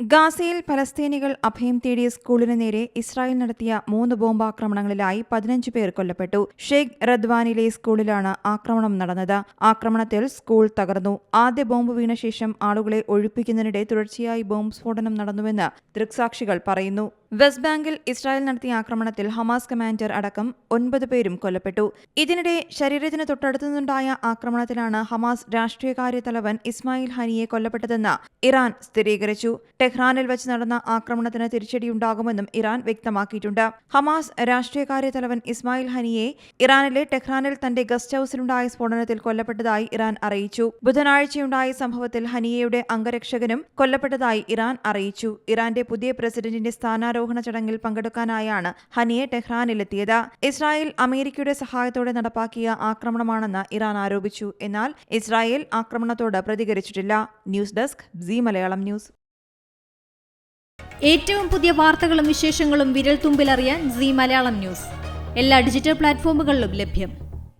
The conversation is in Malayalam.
ഗാസയിൽ ഫലസ്തീനികൾ അഭയം തേടിയ സ്കൂളിന് നേരെ ഇസ്രായേൽ നടത്തിയ മൂന്ന് ബോംബാക്രമണങ്ങളിലായി പതിനഞ്ച് പേർ കൊല്ലപ്പെട്ടു. ഷെയ്ഖ് റദ്വാനിലെ സ്കൂളിലാണ് ആക്രമണം നടന്നത്. ആക്രമണത്തിൽ സ്കൂൾ തകർന്നു. ആദ്യ ബോംബ് വീണ ശേഷം ആളുകളെ ഒഴിപ്പിക്കുന്നതിനിടെ തുടർച്ചയായി ബോംബ് സ്ഫോടനം നടന്നുവെന്ന് ദൃക്സാക്ഷികൾ പറയുന്നു. വെസ്റ്റ് ബാങ്കിൽ ഇസ്രായേൽ നടത്തിയ ആക്രമണത്തിൽ ഹമാസ് കമാൻഡർ അടക്കം ഒൻപത് പേരും കൊല്ലപ്പെട്ടു. ഇതിനിടെ ശരീരത്തിന് തൊട്ടടുത്തുനിന്നുണ്ടായ ആക്രമണത്തിലാണ് ഹമാസ് രാഷ്ട്രീയകാര്യ തലവൻ ഇസ്മായിൽ ഹനിയെ കൊല്ലപ്പെട്ടതെന്ന് ഇറാൻ സ്ഥിരീകരിച്ചു. ടെഹ്റാനിൽ വെച്ച് നടന്ന ആക്രമണത്തിന് തിരിച്ചടിയുണ്ടാകുമെന്നും ഇറാൻ വ്യക്തമാക്കിയിട്ടുണ്ട്. ഹമാസ് രാഷ്ട്രീയകാര്യ തലവൻ ഇസ്മായിൽ ഹനിയെ ഇറാനിലെ ടെഹ്റാനിൽ തന്റെ ഗസ്റ്റ് ഹൌസിലുണ്ടായ സ്ഫോടനത്തിൽ കൊല്ലപ്പെട്ടതായി ഇറാൻ അറിയിച്ചു. ബുധനാഴ്ചയുണ്ടായ സംഭവത്തിൽ ഹനിയയുടെ അംഗരക്ഷകനും കൊല്ലപ്പെട്ടതായി ഇറാൻ അറിയിച്ചു. ഇറാന്റെ പുതിയ പ്രസിഡന്റിന്റെ സ്ഥാനാരോഹണ ചടങ്ങിൽ പങ്കെടുക്കാനായാണ് ഹനിയെ ടെഹ്റാനിലെത്തിയത്. ഇസ്രായേൽ അമേരിക്കയുടെ സഹായത്തോടെ നടപ്പാക്കിയ ആക്രമണമാണെന്ന് ഇറാൻ ആരോപിച്ചു. എന്നാൽ ഇസ്രായേൽ ആക്രമണത്തോട് പ്രതികരിച്ചിട്ടില്ല. News desk C Malayalam news. ഏറ്റവും പുതിയ വാർത്തകളും വിശേഷങ്ങളും വിരൽ തുമ്പിലറിയാൻ സി മലയാളം ന്യൂസ്. എല്ലാ ഡിജിറ്റൽ പ്ലാറ്റ്ഫോമുകളിലും ലഭ്യം.